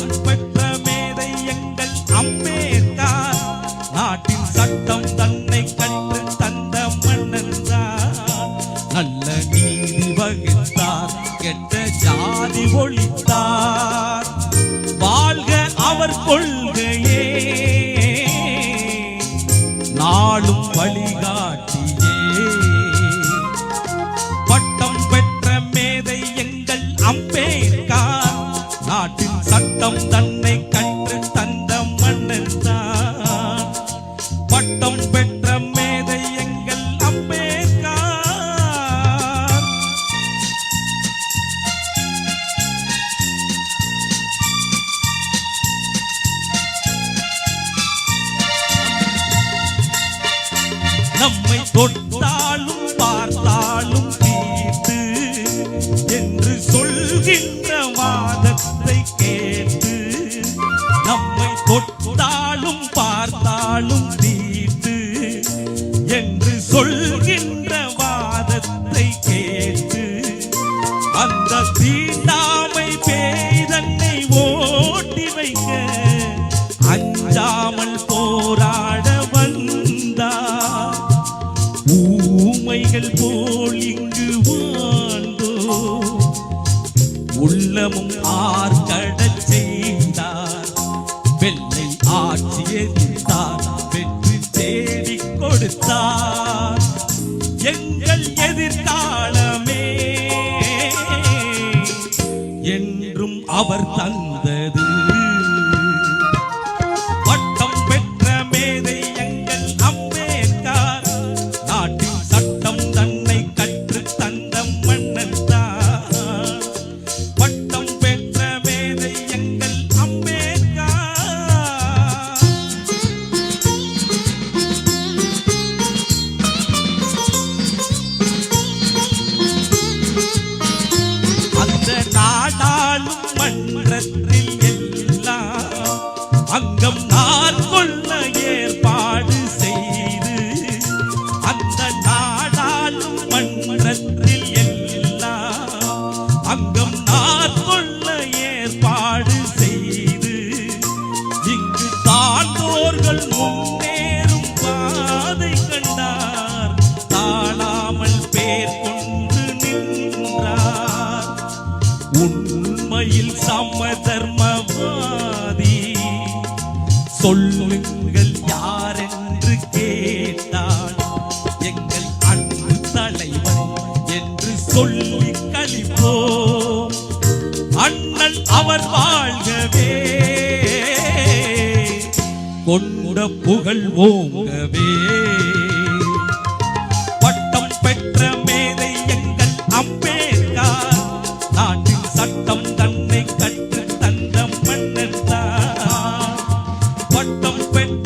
பட்டம் பெற்ற மேதை எங்கள் அம்பேத்கர் நாட்டின் சட்டம் தன்னை கண்டு தந்த மன்னன் தான். நல்ல நீதி வகுத்தார் கெட்ட ஜாதி ஒழித்தார். வாழ்க அவர் கொள்கையே சட்டம் கற்று தந்த மன்னன் தான். பட்டம் பெற்ற மேதை எங்கள் நம்மை தொட்டாலும் நம்மை தொட்டாலும் பார்த்தாலும் தீர்த்து என்று சொல்கின்ற வாதத்தை கேட்டு அந்த தீண்டாமை பேதன்னை ஓட்டி வைக்க அஞ்சாமல் போராட வந்தா ஊமைகள் போல் இங்கு வாழ்ந்தோ உள்ளமும் ஆர்கடச் வெள்ளை ஆட்சி எதிர்த்தார் வெற்றி தேடி கொடுத்தார். எங்கள் எதிர்காலமே என்றும் அவர் தன் மன்றத்தில் எல்லாம் அங்கம் நாற்கொள்ள ஏற்பாடு செய்து அந்த நாடாளும் மன்றத்தில் எல்லாம் அங்கம் நாற்கொள்ள ஏற்பாடு செய்து இங்கு தாழ்ந்தோர்கள் முன்னே உண்மையில் சமதர்மவாதி. சொல்லுங்கள் யார் என்று கேட்டால் எங்கள் அன்பு தலைவன் என்று சொல்லி கழிப்போம். அண்ணன் அவர் வாழ்கவே கொண்ட புகழ் ஓங்கவே. பட்டம் பெற்ற